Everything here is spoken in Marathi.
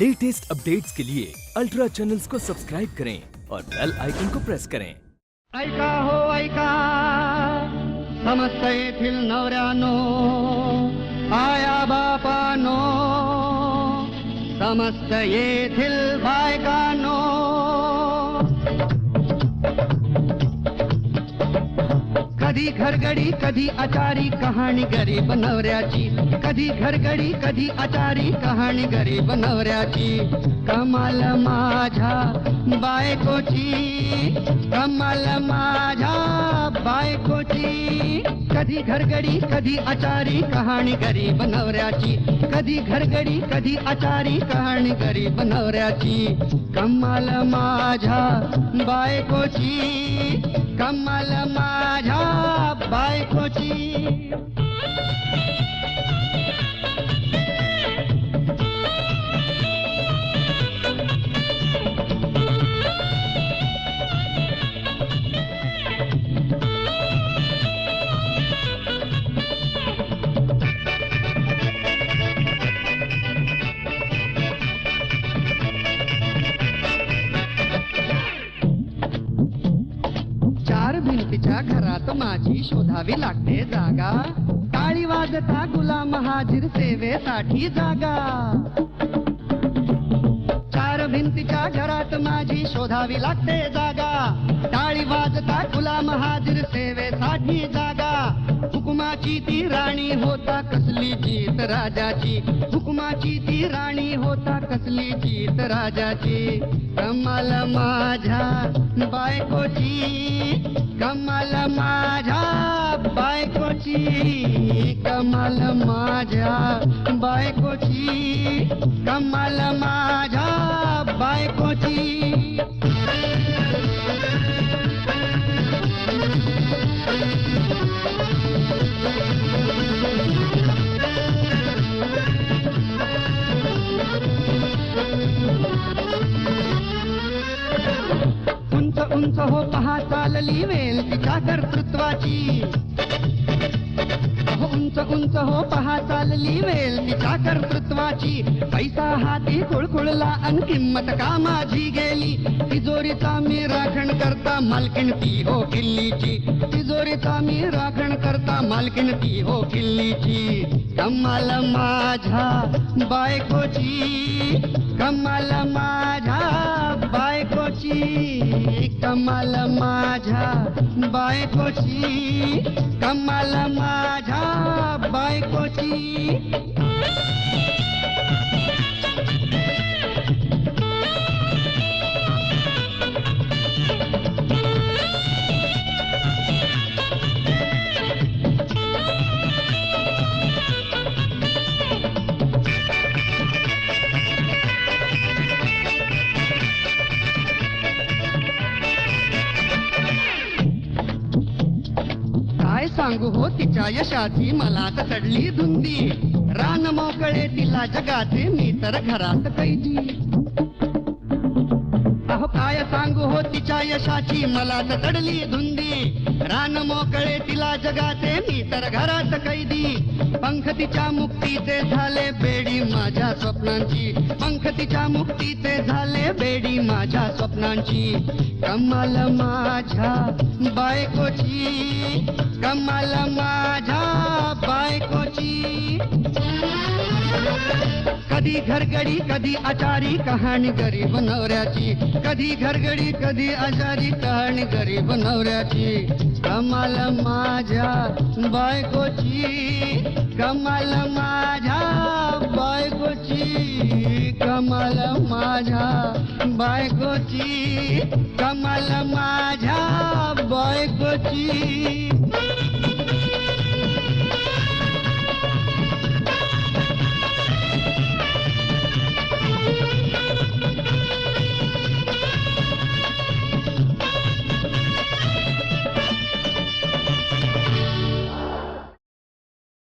लेटेस्ट अपडेट्स के लिए अल्ट्रा चैनल्स को सब्सक्राइब करें और बेल आइकन को प्रेस करें। ऐका हो, ऐका। समस्त येथील नवऱ्यानो आया बापानो। समस्त येथील बायकानो कधी घरगडी कधी आचारी कहाणी गरीब नवऱ्याची. कधी घरगडी कधी आचारी कहाणी गरीब नवऱ्याची. कमाल माझ्या बायकोची कमाल माझ्या बायकोची. कधी घरगडी कधी आचारी कहाणी गरीब नवऱ्याची. कधी घरगडी कधी आचारी कहाणी गरीब नवऱ्याची. कमाल माझ्या बायकोची कमाल माझ्या बायकोची. चार भिंतीच्या घरात माझी शोधावी लागते जागा. टाळी वाजता गुलाम हाजीर सेवेसाठी जागा. चार भिंतीच्या घरात माझी शोधावी लागते जागा. टाळी वाजता गुलाम हाजीर सेवेसाठी जागा. हुकुमाची ती राणी होता कसली जीत राजाची. हुकुमाची ती राणी होता कसली जीत राजाची? कमाल माझ्या बायकोची. कमाल माझ्या बायकोची. कमाल माझ्या बायकोची. कमाल माझ्या बायकोची. उंच हो पहा चालली वेल तिच्या कर्तृत्वाची उंच उंच हो पहा चालली वेल तिच्या कर्तृत्वाची पैसा हाती खुळखुळला अन किंमत का माझी गेली? तिजोरीचा मी राखण करता मालकीण ती हो किल्लीची. तिजोरीचा मी राखण करता मालकीण ती हो किल्लीची. कमाल माझ्या बायकोची कमाल माझ्या बायकोची कमाल माझ्या बायकोची? कमाल माझ्या बायकोची? सांगू हो तिच्या यशाची मला तर चढली धुंदी. रान मोकळे तिला जगाचे मी तर घरात कैदी. सांगू हो तिच्या यशाची. मला तडली धुंदी. रान मोकळे तिला जगाचे. मी तर घरात कैदी. पंख तिच्या मुक्तीचे झाले बेडी माझ्या स्वप्नांची. पंख तिच्या मुक्तीचे झाले बेडी माझ्या स्वप्नांची. कमाल माझ्या बायकोची. कमाल माझ्या बायकोची. कधी घरगडी कधी आचारी कहाणी गरीब नवऱ्याची. कधी घरगडी कधी आचारी कहाणी गरीब नवऱ्याची. कमाल माझ्या बायकोची कमाल माझ्या बायकोची. कमाल माझ्या बायकोची कमाल माझ्या बायकोची.